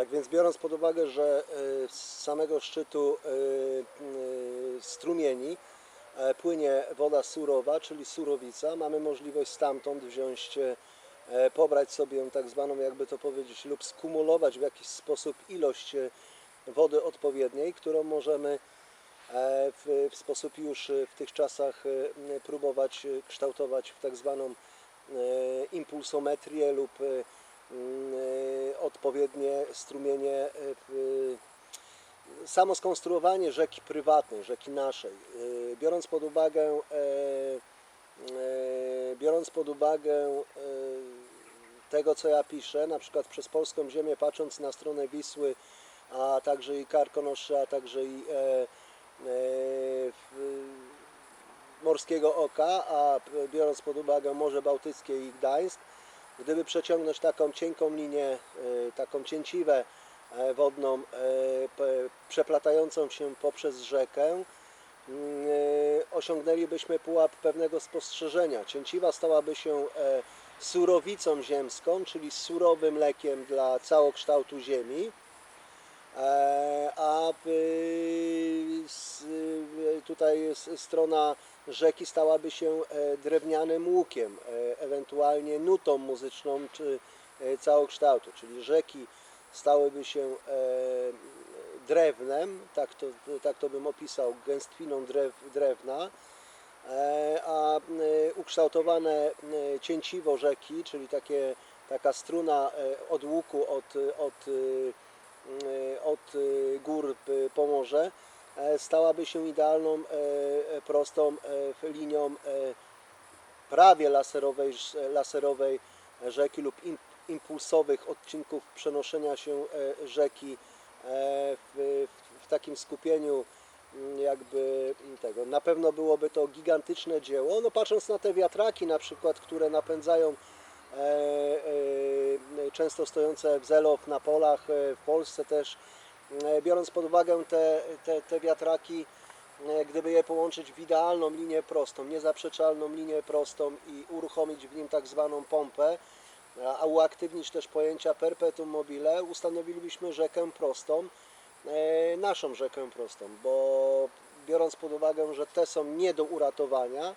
Tak więc biorąc pod uwagę, że e, z samego szczytu e, e, strumieni płynie woda surowa, czyli surowica, mamy możliwość stamtąd wziąć, pobrać sobie ją tak zwaną, jakby to powiedzieć, lub skumulować w jakiś sposób ilość wody odpowiedniej, którą możemy w, w sposób już w tych czasach próbować kształtować w tak zwaną impulsometrię lub odpowiednie strumienie e, w, samo skonstruowanie rzeki prywatnej, rzeki naszej, e, biorąc pod uwagę e, e, biorąc pod uwagę e, tego, co ja piszę, na przykład przez polską ziemię, patrząc na stronę Wisły, a także i Karkonosze, a także i e, e, Morskiego Oka, a biorąc pod uwagę Morze Bałtyckie i Gdańsk, gdyby przeciągnąć taką cienką linię, e, taką cięciwę e, wodną, e, przeplatającą się poprzez rzekę, mm, osiągnęlibyśmy pułap pewnego spostrzeżenia. Cięciwa stałaby się surowicą ziemską, czyli surowym lekiem dla całokształtu ziemi. E, a y, y, tutaj strona rzeki stałaby się e, drewnianym łukiem, e, ewentualnie nutą muzyczną czy całokształtu, czyli rzeki stałyby się drewnem, tak to, tak to bym opisał, gęstwiną drew, drewna, a ukształtowane cięciwo rzeki, czyli takie, taka struna od łuku, od, od e, od e, gór e, Pomorze e, stałaby się idealną, e, e, prostą linią prawie laserowej, laserowej rzeki lub im- impulsowych odcinków przenoszenia się rzeki w, w takim skupieniu mm, jakby tego. Na pewno byłoby to gigantyczne dzieło. No patrząc na te wiatraki na przykład, które napędzają często stojące w zelow na polach e, w Polsce też, e, biorąc pod uwagę te, te, te wiatraki, e, gdyby je połączyć w idealną linię prostą, niezaprzeczalną linię prostą i uruchomić w nim tak zwaną pompę, a- uaktywnić też pojęcia perpetuum mobile, ustanowilibyśmy rzekę prostą, e, naszą rzekę prostą, bo biorąc pod uwagę, że te są nie do uratowania, e,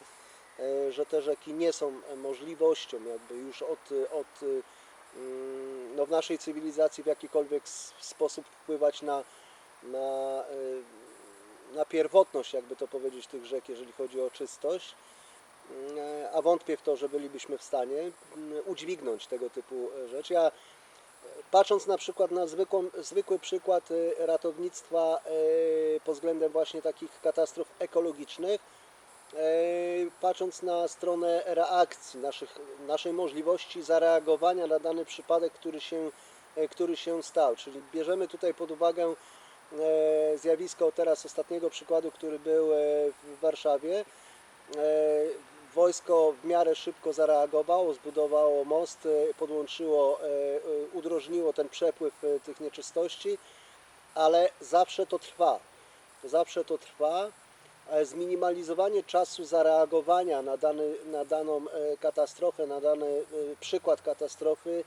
że te rzeki nie są możliwością jakby już od, od mm, no w naszej cywilizacji w jakikolwiek sposób wpływać na, na, e, na pierwotność, jakby to powiedzieć, tych rzek, jeżeli chodzi o czystość, Mm, a wątpię w to, że bylibyśmy w stanie mm, udźwignąć tego typu e, rzecz. Ja e, patrząc na przykład na zwykłą, zwykły przykład e, ratownictwa e, pod względem właśnie takich katastrof ekologicznych, e, patrząc na stronę reakcji, naszych, naszej możliwości zareagowania na dany przypadek, który się, e, który się stał. Czyli bierzemy tutaj pod uwagę e, zjawisko teraz ostatniego przykładu, który był e, w Warszawie. E, Wojsko w miarę szybko zareagowało, zbudowało most, e, podłączyło, e, e, udrożniło ten przepływ e, tych nieczystości, ale zawsze to trwa. Zawsze to trwa. E, Zminimalizowanie czasu zareagowania na, dany, na daną e, katastrofę, na dany e, przykład katastrofy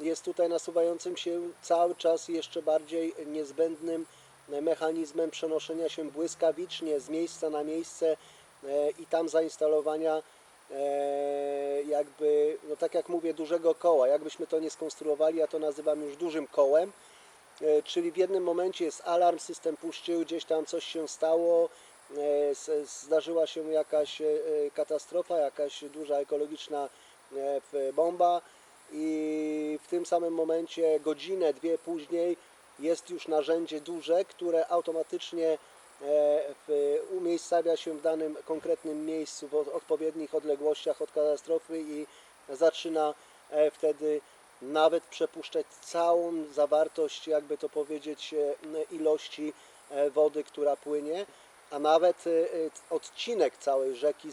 jest tutaj nasuwającym się cały czas jeszcze bardziej niezbędnym mechanizmem przenoszenia się błyskawicznie z miejsca na miejsce i tam zainstalowania jakby, no tak jak mówię, dużego koła. Jakbyśmy to nie skonstruowali, ja to nazywam już dużym kołem, czyli w jednym momencie jest alarm, system puścił, gdzieś tam coś się stało, zdarzyła się jakaś e, katastrofa, jakaś duża ekologiczna e, bomba i w tym samym momencie godzinę, dwie później jest już narzędzie duże, które automatycznie e, umiejscawia się w danym konkretnym miejscu w od- odpowiednich odległościach od katastrofy i zaczyna e, wtedy nawet przepuszczać całą zawartość, jakby to powiedzieć, e, ilości e, wody, która płynie, a nawet e, e, odcinek całej rzeki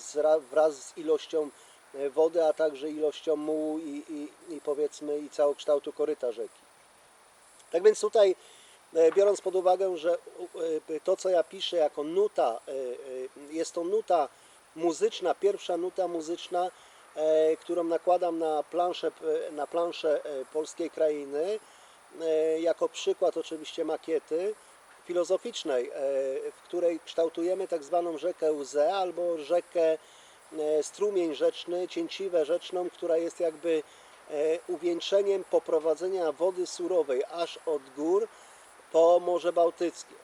wraz z ilością e, wody, a także ilością mułu i, i, i powiedzmy i całokształtu koryta rzeki. Tak więc tutaj, biorąc pod uwagę, że to, co ja piszę jako nuta, jest to nuta muzyczna, pierwsza nuta muzyczna, którą nakładam na planszę, na planszę polskiej krainy, jako przykład oczywiście makiety filozoficznej, e, w której kształtujemy tak zwaną rzekę łzę albo rzekę e, strumień rzeczny, cięciwę rzeczną, która jest jakby e, uwieńczeniem poprowadzenia wody surowej aż od gór po Morze Bałtyckie.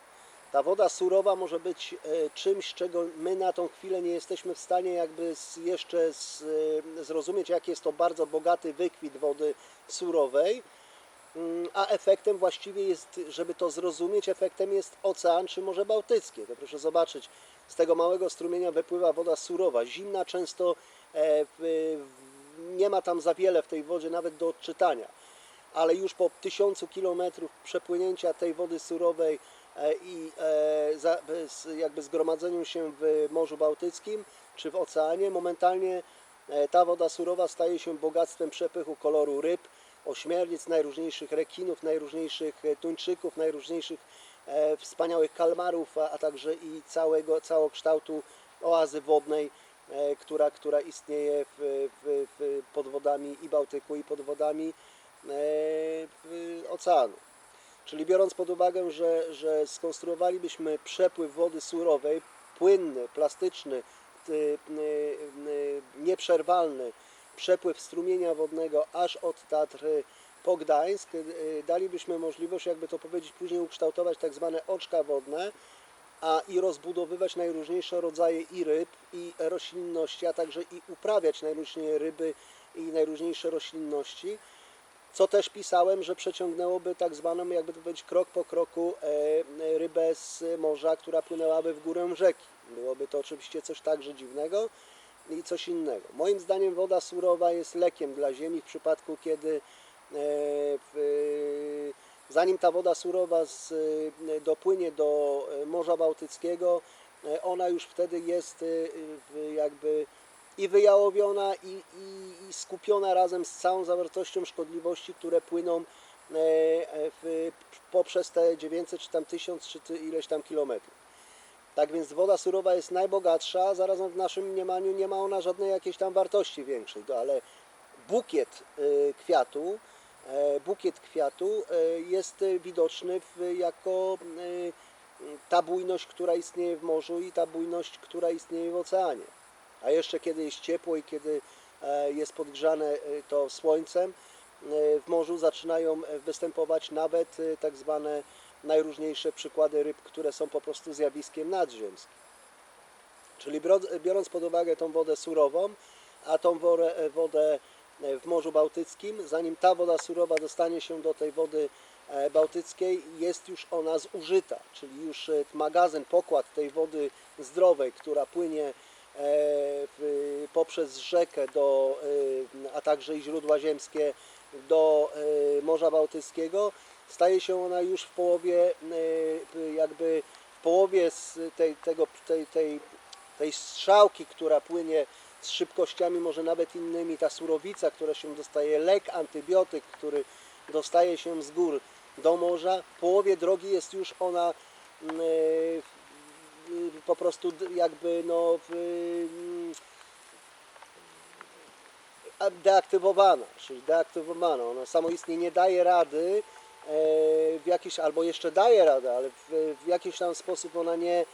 Ta woda surowa może być czymś, czego my na tą chwilę nie jesteśmy w stanie jakby jeszcze zrozumieć, jak jest to bardzo bogaty wykwit wody surowej, a efektem właściwie jest, żeby to zrozumieć, efektem jest ocean czy Morze Bałtyckie. To proszę zobaczyć, z tego małego strumienia wypływa woda surowa, zimna często, e, nie ma tam za wiele w tej wodzie nawet do odczytania ale już po tysiącu kilometrów przepłynięcia tej wody surowej e, i e, jakby zgromadzeniu się w Morzu Bałtyckim czy w oceanie, momentalnie ta woda surowa staje się bogactwem przepychu koloru ryb, ośmiornic, najróżniejszych rekinów, najróżniejszych e, tuńczyków, najróżniejszych e, wspaniałych kalmarów, a, a także i całego, całokształtu oazy wodnej, e, która, która istnieje w, w, w, pod wodami i Bałtyku i pod wodami e, oceanu. Czyli biorąc pod uwagę, że, że skonstruowalibyśmy przepływ wody surowej, płynny, plastyczny, ty- nieprzerwalny, przepływ strumienia wodnego aż od Tatr po Gdańsk, y, dalibyśmy możliwość, jakby to powiedzieć, później ukształtować tak zwane oczka wodne, a i rozbudowywać najróżniejsze rodzaje i ryb, i roślinności, a także i uprawiać najróżniejsze ryby i najróżniejsze roślinności. Co też pisałem, że przeciągnęłoby tak zwaną, jakby to powiedzieć, krok po kroku e, rybę z morza, która płynęłaby w górę rzeki. Byłoby to oczywiście coś także dziwnego i coś innego. Moim zdaniem woda surowa jest lekiem dla ziemi w przypadku, kiedy e, w, zanim ta woda surowa z, e, dopłynie do e, Morza Bałtyckiego, e, ona już wtedy jest e, jakby i wyjałowiona i, i, i skupiona razem z całą zawartością szkodliwości, które płyną e, e, w, poprzez te 900 czy tam 1000 czy ileś tam kilometrów. Tak więc woda surowa jest najbogatsza, a zarazem w naszym mniemaniu nie ma ona żadnej jakiejś tam wartości większej, ale bukiet e, kwiatu, e, bukiet kwiatu e, jest widoczny jako e, ta bujność, która istnieje w morzu i ta bujność, która istnieje w oceanie. A jeszcze kiedy jest ciepło i kiedy e, jest podgrzane to słońcem, w morzu zaczynają występować nawet tak zwane najróżniejsze przykłady ryb, które są po prostu zjawiskiem nadziemskim. Czyli biorąc pod uwagę tą wodę surową, a tą wodę, e, wodę e, w Morzu Bałtyckim, zanim ta woda surowa dostanie się do tej wody e, bałtyckiej, jest już ona zużyta, czyli już magazyn, pokład tej wody zdrowej, która płynie poprzez rzekę, do, a także i źródła ziemskie do Morza Bałtyckiego, staje się ona już w połowie, e, jakby w połowie tej, tego, tej, tej, tej strzałki, która płynie z szybkościami może nawet innymi, ta surowica, która się dostaje, lek, antybiotyk, który dostaje się z gór do morza, w połowie drogi jest już ona mm, e, po prostu jakby no mm, deaktywowana, czyli deaktywowana. Ona samoistnie nie daje rady w jakiś, albo jeszcze daje radę, ale w, w jakiś tam sposób ona nie,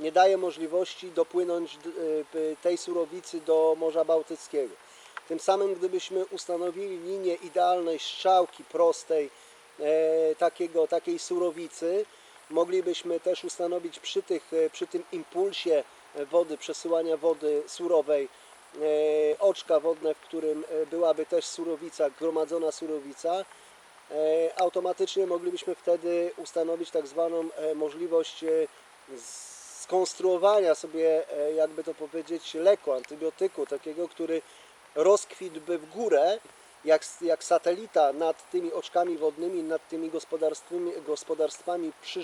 nie daje możliwości dopłynąć e, tej surowicy do Morza Bałtyckiego. Tym samym, gdybyśmy ustanowili linię idealnej strzałki prostej e, takiego, takiej surowicy, moglibyśmy też ustanowić przy, tych, e, przy tym impulsie wody, przesyłania wody surowej, e, oczka wodne, w którym e, byłaby też surowica, gromadzona surowica, e, automatycznie moglibyśmy wtedy ustanowić tak zwaną e, możliwość e, skonstruowania sobie, e, jakby to powiedzieć, leku, antybiotyku, takiego, który rozkwitłby w górę, jak, jak satelita nad tymi oczkami wodnymi, nad tymi gospodarstwami, gospodarstwami przy